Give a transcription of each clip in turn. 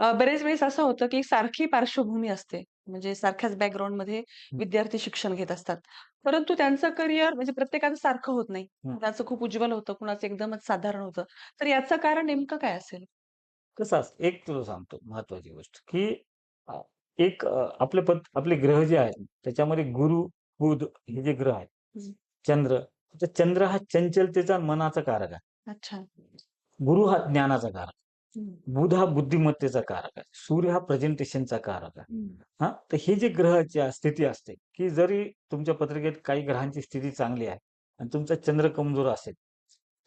अ, बरेच वेळेस असं होतं, की सारखी पार्श्वभूमी असते. म्हणजे सारख्याच बॅकग्राऊंडमध्ये हं. विद्यार्थी शिक्षण घेत असतात. परंतु त्यांचं करिअर म्हणजे प्रत्येकाचं सारखं होत नाही. हं. कुणाचं खूप उज्ज्वल होतं, कुणाचं एकदमच साधारण होतं. तर याचं कारण नेमकं काय असेल? कसं असतं, एक तुला सांगतो महत्त्वाची गोष्ट, की अ, एक अ, आपले पद आपले ग्रह जे आहेत, त्याच्यामध्ये गुरु, बुध हे जे ग्रह आहेत, हं. चंद्र, तर चंद्र हा चंचलतेचा आणि मनाचा कारक आहे. अच्छा. गुरु हा ज्ञानाचा कारक. बुध हा बुद्धिमत्तेचा कारक आहे. सूर्य हा प्रेझेंटेशनचा कारक आहे. हं. तर हे जे ग्रहाची स्थिती असते, की जरी तुमच्या पत्रिकेत काही ग्रहांची स्थिती चांगली आहे आणि तुमचा चंद्र कमजोर असेल,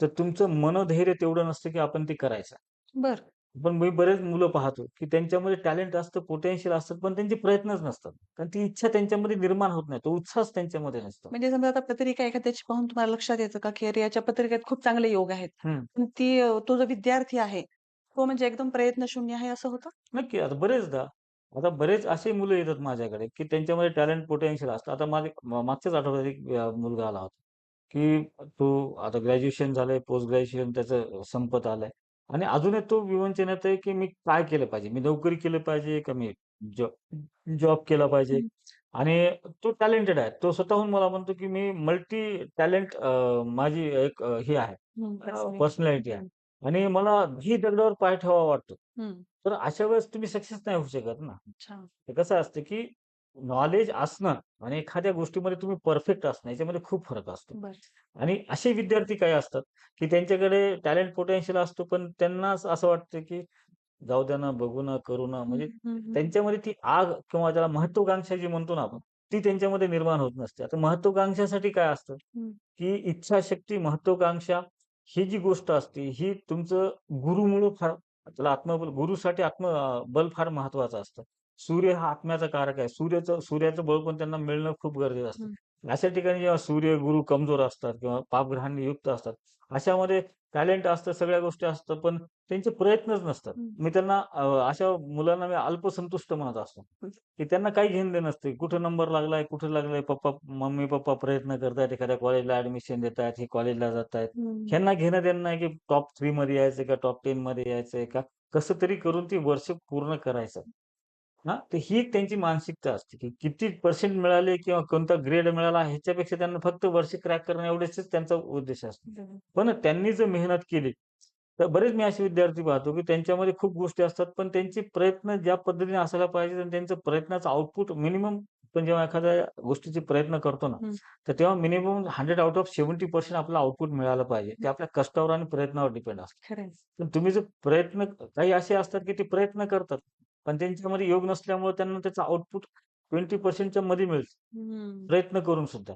तर तुमचं मनोधैर्य तेवढं नसतं, की आपण ते करायचं. बरं. पण मी बरेच मुलं पाहतो, की त्यांच्यामध्ये टॅलेंट असतं, पोटेन्शियल असतं, पण त्यांचे प्रयत्नच नसतात. कारण ती इच्छा त्यांच्यामध्ये निर्माण होत नाही. तो उत्साहच त्यांच्यामध्ये नसतो. म्हणजे समजा आता पत्रिका एखाद्याची पाहून तुम्हाला लक्षात येतं का, की अरे याच्या पत्रिकेत खूप चांगले योग आहेत. पण ती तो जो विद्यार्थी आहे, तो म्हणजे एकदम प्रयत्नशून्य आहे असं होतं? नक्की. आता बरेचदा, आता बरेच असे मुलं येतात माझ्याकडे, की त्यांच्यामध्ये टॅलेंट पोटेन्शियल असतं. आता माझे म मागच्याच आठवड्यात एक अ, मुलगा आला होता, की तो आता ग्रॅज्युएशन झालंय, पोस्ट ग्रॅज्युएशन त्याचं संपत आलंय आणि अजूनही तो विवंचनेत आहे, की मी काय केलं पाहिजे? मी नोकरी केली पाहिजे का मी जॉब जॉब केला पाहिजे? हं. आणि तो टॅलेंटेड आहे. तो स्वतःहून मला म्हणतो, की मी मल्टी टॅलेंट माझी एक अ, हे आहे हं. पर्सनॅलिटी. पर्सनॅलिटी आहे हं. आणि मला ही दगडावर पाय ठेवावा वाटतो. तर अशा वेळेस तुम्ही सक्सेस नाही होऊ शकत ना. अच्छा. ते कसं असतं, की नॉलेज असणं आणि एखाद्या गोष्टीमध्ये तुम्ही परफेक्ट असणं याच्यामध्ये खूप फरक असतो. बरं. आणि असे विद्यार्थी काही असतात, की त्यांच्याकडे टॅलेंट पोटेन्शियल असतो, पण त्यांना असं असं वाटतं, की जाऊ द्या ना, बघू ना, करू ना. हं, म्हणजे हं, हं. त्यांच्यामध्ये ती आग किंवा त्याला महत्त्वाकांक्षा जी म्हणतो ना आपण, ती त्यांच्यामध्ये निर्माण होत नसते. आता महत्त्वाकांक्षासाठी काय असतं, हं. की इच्छाशक्ती, महत्त्वाकांक्षा ही जी गोष्ट असते, ही तुमचं गुरुमुळं फार त्याला आत्मबल गुरुसाठी आत्म बल फार महत्त्वाचं असतं. सूर्य हा आत्म्याचा कारक आहे. सूर्याचं सूर्याचं बळ पण त्यांना मिळणं खूप गरजेचं असतं. अशा ठिकाणी जेव्हा सूर्य, गुरु कमजोर असतात किंवा पापग्रहांनी युक्त असतात, अशामध्ये टॅलेंट असतं, सगळ्या गोष्टी असतात, पण त्यांचे प्रयत्नच नसतात. मी त्यांना अशा मुलांना मी अल्पसंतुष्ट म्हणत असतो, की त्यांना काही घेणं-देणं नसते. कुठे नंबर लागलाय, कुठे लागलाय, पप्पा मम्मी-पप्पा प्रयत्न करतायत, एखाद्या कॉलेजला ॲडमिशन देतायत, हे कॉलेजला जातायत. हं. ह्यांना घेणं-देणं नाही, की टॉप 3 मध्ये यायचंय का टॉप 10 मध्ये यायचंय का? कसं तरी करून ती वर्ष पूर्ण करायचं. हां, तर ही एक त्यांची मानसिकता असते, की किती पर्सेंट मिळाले किंवा कोणता ग्रेड मिळाला ह्याच्यापेक्षा त्यांना फक्त वर्ष क्रॅक करणं एवढेच त्यांचा उद्देश असतो. पण त्यांनी जर मेहनत केली, तर बरेच मी असे विद्यार्थी पाहतो, की त्यांच्यामध्ये खूप गोष्टी असतात, पण त्यांचे प्रयत्न ज्या पद्धतीने असायला पाहिजे आणि त्यांचं प्रयत्नाचं आउटपुट मिनिमम आपण जेव्हा एखाद्या गोष्टीचे प्रयत्न करतो ना, हं. तर तेव्हा मिनिमम 100 आउट ऑफ 70% आपलं आउटपुट मिळालं पाहिजे. ते आपल्या कष्टावर आणि प्रयत्नावर डिपेंड असतं. पण तुम्ही जर प्रयत्न काही असे असतात, की ते प्रयत्न करतात, पण त्यांच्यामध्ये योग नसल्यामुळे त्यांना त्याचं आउटपुट 20% च्या मध्ये मिळतं. प्रयत्न करून सुद्धा.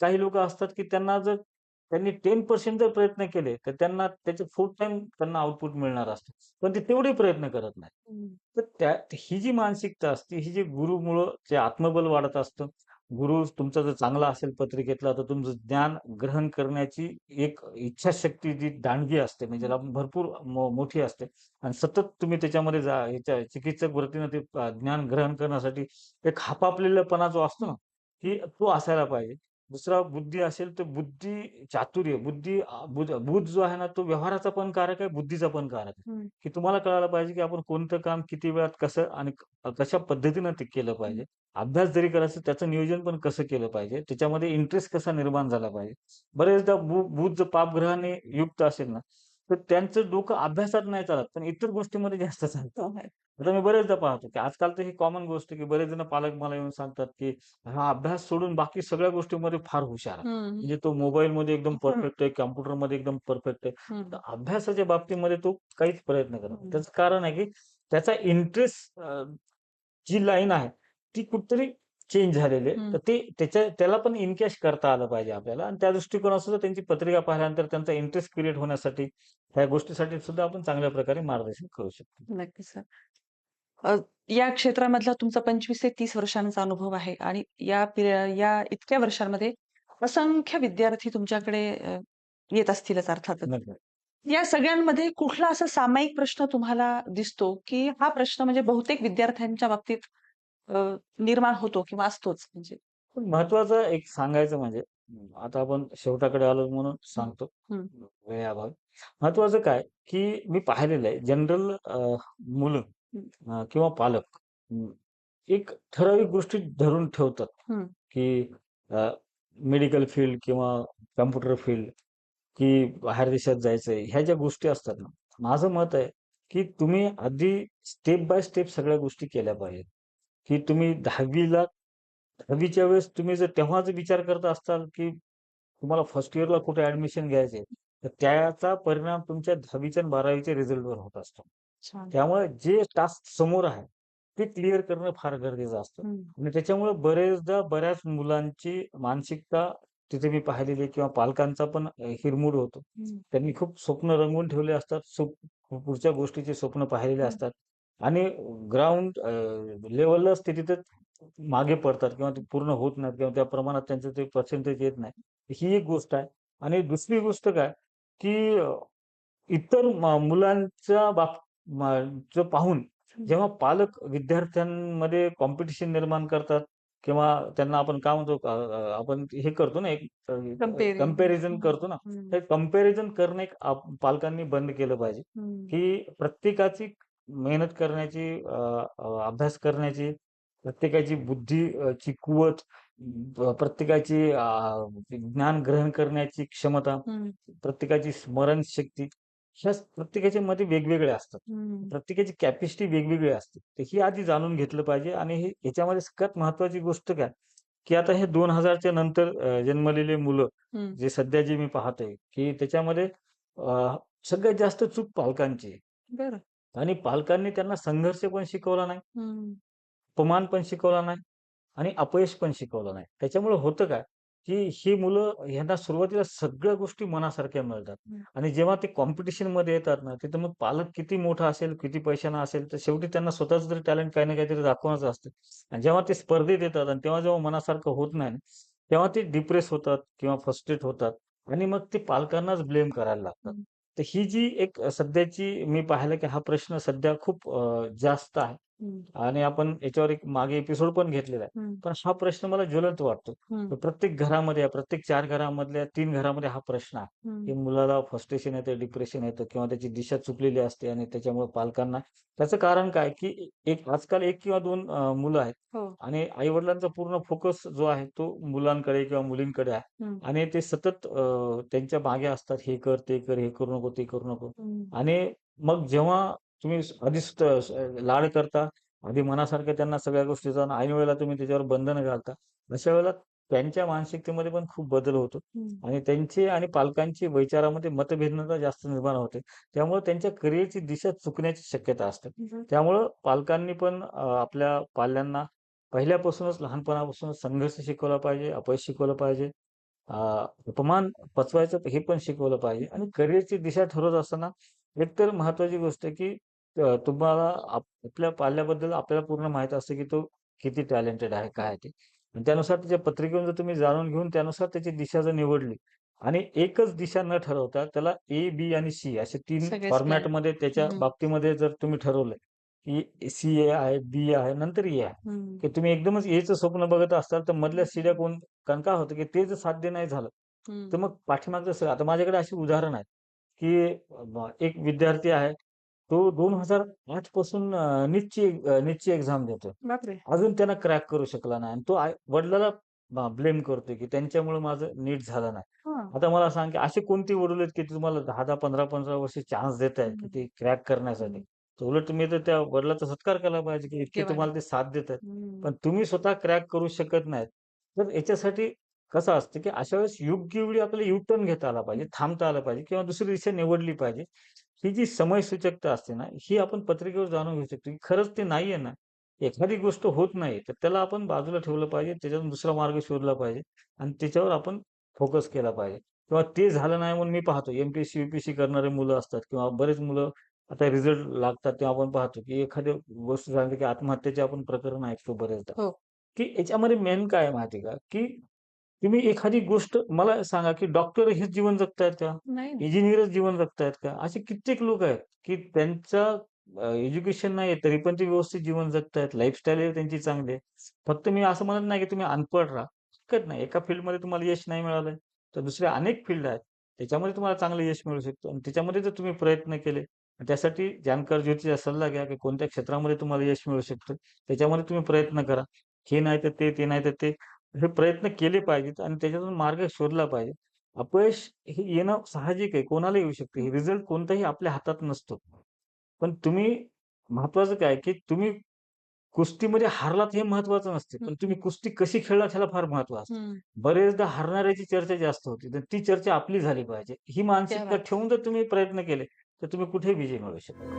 काही लोकं असतात, की त्यांना जर त्यांनी 10% जर प्रयत्न केले, तर त्यांना त्याचे 4 टाईम त्यांना आउटपुट मिळणार असतं. पण ते तेवढे प्रयत्न करत नाहीत. हं. तर त्या ही जी मानसिकता असते, ही जी गुरुमुळं जे आत्मबल वाढत असतं. गुरु तुमचा जर चांगला असेल पत्रिकेतला, तर तुमचं ज्ञान ग्रहण करण्याची एक इच्छाशक्ती जी दांडगी असते, म्हणजे ज्याला भरपूर मोठी असते आणि सतत तुम्ही त्याच्यामध्ये जा ह्याच्या चिकित्सक वृत्तीनं ते ज्ञान ग्रहण करण्यासाठी एक हापापलेलापणा जो असतो ना, की तो असायला पाहिजे. दुसरा बुद्धी असेल, तर बुद्धी चातुर्य, बुद्धी अ, बुध बुध जो आहे ना, तो व्यवहाराचा पण कारक आहे, बुद्धीचा पण कारक आहे. हं. की तुम्हाला कळायला पाहिजे, की आपण कोणतं काम किती वेळात कसं आणि क कशा पद्धतीनं ते केलं हं. पाहिजे. अभ्यास जरी करायचा त्याचं नियोजन पण कसं केलं पाहिजे. त्याच्यामध्ये इंटरेस्ट कसा निर्माण झाला पाहिजे. बरेचदा बु बुध जर पापग्रहाने युक्त असेल ना, तर त्यांचं डोकं अभ्यासात नाही चालत, पण इतर गोष्टीमध्ये जास्त चालतं. हो, आहे. आता मी बरेचदा पाहतो, की आजकाल तर ही कॉमन गोष्ट की बरेच जण पालक मला येऊन सांगतात, की हा अभ्यास सोडून बाकी सगळ्या गोष्टींमध्ये फार हुशार आहे. हं. म्हणजे तो मोबाईलमध्ये एकदम हं. परफेक्ट आहे, कॉम्प्युटरमध्ये एकदम परफेक्ट आहे. हं. अभ्यासाच्या बाबतीमध्ये तो काहीच प्रयत्न करत. हं. त्याचं कारण आहे, की त्याचा इंटरेस्ट जी लाईन आहे, ती कुठेतरी चेंज झालेली. तर ते त्याच्या त्याला पण इनकॅश करता आलं पाहिजे आपल्याला आणि त्या दृष्टिकोनातून सुद्धा त्यांची पत्रिका पाहिल्यानंतर त्यांचा इंटरेस्ट क्रिएट होण्यासाठी, ह्या गोष्टीसाठी सुद्धा आपण चांगल्या प्रकारे मार्गदर्शन करू शकतो. नक्कीच सर. या क्षेत्रामधला तुमचा 25 ते 30 वर्षांचा अनुभव आहे आणि या या इतक्या वर्षांमध्ये असंख्य विद्यार्थी तुमच्याकडे येत असतीलच अर्थातच. या सगळ्यांमध्ये कुठला असा सामायिक प्रश्न तुम्हाला दिसतो, की हा प्रश्न म्हणजे बहुतेक विद्यार्थ्यांच्या बाबतीत अ, निर्माण होतो किंवा असतोच म्हणजे? पण महत्त्वाचं एक सांगायचं म्हणजे, आता आपण शेवटाकडे आलो म्हणून हं, सांगतो, हं. वेळेअभावी. महत्त्वाचं काय, की मी पाहिलेलं आहे जनरल अ, मुलं हं. अ, किंवा पालक अं, एक ठराविक गोष्टी धरून ठेवतात, हं. की अ, मेडिकल फील्ड किंवा कॉम्प्युटर फील्ड, की बाहेर देशात जायचंय. ह्या ज्या गोष्टी असतात ना, माझं मत आहे, की तुम्ही आधी स्टेप बाय स्टेप सगळ्या गोष्टी केल्या पाहिजेत, की तुम्ही 10वी ला 10वी च्या वेळेस तुम्ही जर तेव्हा जर विचार करत असाल, की तुम्हाला फर्स्ट इयरला कुठे ॲडमिशन घ्यायचंय, तर त्याचा परिणाम तुमच्या 10वी च्या आणि 12वी च्या रिझल्टवर होत असतो. त्यामुळे जे टास्क समोर आहे, ते क्लिअर करणं फार गरजेचं असतं. आणि त्याच्यामुळे बरेचदा बऱ्याच मुलांची मानसिकता तिथे मी पाहिलेली किंवा पालकांचा पण हिरमोड होतो. त्यांनी खूप स्वप्न रंगवून ठेवले असतात. पुढच्या गोष्टीचे स्वप्न पाहिलेले. असतात आणि ग्राउंड अ, लेव्हललाच ते तिथं मागे पडतात किंवा ते पूर्ण होत नाहीत किंवा त्या प्रमाणात त्यांचं ते पर्सेंटेज येत नाही. ही एक गोष्ट आहे आणि दुसरी गोष्ट काय, की इतर मुलांच्या बाब पाहून. जेव्हा पालक विद्यार्थ्यांमध्ये कॉम्पिटिशन निर्माण करतात किंवा त्यांना आपण काय म्हणतो आपण हे करतो ना, एक हं. करतो ना, हं. ते कंपॅरिझन करणं एक पालकांनी बंद केलं पाहिजे, हं. की प्रत्येकाची मेहनत करण्याची अभ्यास करण्याची, प्रत्येकाची बुद्धी अ, ची कुवत, प्रत्येकाची ज्ञान ग्रहण करण्याची क्षमता. प्रत्येकाची स्मरणशक्ती, ह्या प्रत्येकाच्यामध्ये वेगवेगळ्या असतात. प्रत्येकाची कॅपॅसिटी वेगवेगळी असते. तर ही आधी जाणून घेतलं पाहिजे आणि हे ह्याच्यामध्ये सगळ्यात महत्त्वाची गोष्ट काय, की आता हे 2000 च्या नंतर जन्मलेले मुलं. जे सध्या जे मी पाहतोय, की त्याच्यामध्ये सगळ्यात जास्त चूक पालकांची आहे. आणि पालकांनी त्यांना संघर्ष पण शिकवला नाही. अपमान पण शिकवला नाही आणि अपयश पण शिकवलं नाही. त्याच्यामुळे होतं काय, की ही मुलं ह्यांना सुरुवातीला सगळ्या गोष्टी मनासारख्या मिळतात. आणि जेव्हा ते कॉम्पिटिशनमध्ये येतात ना, तिथं मग पालक किती मोठा असेल, किती पैशानं असेल, तर शेवटी त्यांना स्वतःचं तरी टॅलेंट काही ना काहीतरी दाखवण्याचं असतं आणि जेव्हा ते स्पर्धेत येतात आणि तेव्हा जेव्हा मनासारखं होत नाही तेव्हा ते डिप्रेस होतात किंवा फ्रस्ट्रेट होतात आणि मग ते पालकांनाच ब्लेम करायला लागतात. तर ही जी एक सध्याची मी पाहिलं, की हा प्रश्न सध्या खूप जास्त आहे. आणि आपण याच्यावर एक मागे एपिसोड पण घेतलेला आहे. पण हा प्रश्न मला ज्वलंत वाटतो. प्रत्येक घरामध्ये, प्रत्येक 4 घरामधल्या 3 घरामध्ये हा प्रश्न आहे, की हं. मुलाला फ्रस्ट्रेशन येतं, डिप्रेशन येतं किंवा त्याची दिशा चुकलेली असते आणि त्याच्यामुळे पालकांना त्याचं कारण काय, की एक आजकाल 1 किंवा 2 अ, मुलं आहेत हो. आणि आई-वडिलांचा पूर्ण फोकस जो आहे, तो मुलांकडे किंवा मुलींकडे आहे. आणि ते सतत त्यांच्या मागे असतात, हे कर, ते कर, हे करू नको, ते करू नको. आणि मग जेव्हा तुम्ही आधीच लाड करता, आधी मनासारख्या त्यांना सगळ्या गोष्टीचा आणि ऐन वेळेला तुम्ही त्याच्यावर बंधनं घालता. अशा वेळेला त्यांच्या मानसिकतेमध्ये पण खूप बदल होतो. आणि त्यांची आणि पालकांची विचारामध्ये मतभिन्नता जास्त निर्माण होते. त्यामुळे त्यांच्या करिअरची दिशा चुकण्याची शक्यता असते. त्यामुळं पालकांनी पण आपल्या पाल्यांना पहिल्यापासूनच, लहानपणापासूनच संघर्ष शिकवला पाहिजे, अपयश शिकवलं पाहिजे. अपमान पचवायचं हे पण शिकवलं पाहिजे आणि करिअरची दिशा ठरवत असताना एकतर महत्त्वाची गोष्ट की तुम्हाला आप आपल्या पाल्याबद्दल आपल्याला पूर्ण माहीत असतं, की तो किती टॅलेंटेड आहे, काय. आहे ते. आणि त्यानुसार त्याच्या पत्रिकेवरून जर तुम्ही जाणून घेऊन त्यानुसार त्याची दिशा जर निवडली आणि एकच दिशा न ठरवता त्याला ए, बी आणि सी असे 3 सगळेच प्लॅन. फॉर्मॅटमध्ये त्याच्या. बाबतीमध्ये जर तुम्ही ठरवलंय, की सी-ए आहे, बी आहे, नंतर ए आहे. की तुम्ही एकदमच एचं स्वप्न बघत असाल, तर मधल्या सीड्या. कोण कारण काय होतं, की ते जर साध्य नाही झालं, तर. मग पाठीमागचं सगळं आता माझ्याकडे अशी उदाहरणं आहेत, की एक विद्यार्थी आहे, तो 2008 पासून अ, नीटची अ, नीटची एक्झाम. बापरे! अजून त्यानं क्रॅक करू शकला नाही आणि तो वडिलाला ब्लेम करतोय, की त्यांच्यामुळे माझं नीट झालं नाही. आता मला सांग, की असे कोणते वडील आहेत, की तुम्हाला 10-10, 15-15 वर्ष चान्स देत आहेत, की. ते क्रॅक करण्यासाठी. उलट तुम्ही तर त्या वडिलांचा सत्कार केला पाहिजे, की इतके. तुम्हाला ते साथ देत आहेत. पण तुम्ही स्वतः क्रॅक करू शकत नाहीत. तर याच्यासाठी कसं असतं, की अशा वेळेस योग्य वेळी आपल्याला यू टर्न घेता आला पाहिजे. थांबता आलं पाहिजे किंवा दुसरी दिशा निवडली पाहिजे. ही जी समयसूचकता असते ना, ही आपण पत्रिकेवर जाणून घेऊ शकतो, की खरंच ते नाहीये ना, एखादी गोष्ट होत नाही, तर त्याला आपण बाजूला ठेवलं पाहिजे. त्याच्यातून दुसरा मार्ग शोधला पाहिजे आणि त्याच्यावर आपण फोकस केला पाहिजे किंवा ते झालं नाही म्हणून मी पाहतो एम-पी-एस-सी, यू-पी-एस-सी करणारे मुलं असतात किंवा बरेच मुलं आता रिझल्ट लागतात तेव्हा आपण पाहतो, की एखादी गोष्ट झाली, की आत्महत्येचे आपण प्रकरण ऐकतो बरेचदा, हो. की याच्यामध्ये मेन काय आहे माहिती आहे का, की तुम्ही एखादी गोष्ट मला सांगा, की डॉक्टर हेच जीवन जगतायत का? नाही ना. इंजिनिअरच जीवन जगतायत का? असे कित्येक लोक आहेत, की त्यांचं एज्युकेशन नाहीये तरी पण ते व्यवस्थित जीवन जगतायत. लाईफस्टाईल त्यांची चांगली आहे. फक्त मी असं म्हणत नाही, की तुम्ही अनपढ राहा. हरकत नाही. एका फील्डमध्ये तुम्हाला यश नाही मिळालंय, तर दुसरे अनेक फील्ड आहेत. त्याच्यामध्ये तुम्हाला चांगलं यश मिळू शकतं आणि त्याच्यामध्ये जर तुम्ही प्रयत्न केले, त्यासाठी जाणकार ज्योतीचा सल्ला घ्या, की कोणत्या क्षेत्रामध्ये तुम्हाला यश मिळू शकतं. त्याच्यामध्ये तुम्ही प्रयत्न करा. हे नाही तर ते, ते नाही तर ते. हे प्रयत्न केले पाहिजेत आणि त्याच्यातून मार्ग शोधला पाहिजे. अपयश हे येणं साहजिक आहे. कोणालाही येऊ शकते. हं. रिझल्ट कोणताही आपल्या हातात नसतो. पण तुम्ही महत्त्वाचं काय, की तुम्ही कुस्तीमध्ये हारलात हे महत्त्वाचं नसते. पण तुम्ही. कुस्ती कशी खेळलात ह्याला फार महत्त्व असतं. बरेचदा हारणाऱ्याची चर्चा जास्त होती. तर ती चर्चा आपली झाली पाहिजे. ही मानसिकता! ठेवून जर तुम्ही प्रयत्न केले, तर तुम्ही कुठेही विजय मिळवू शकता.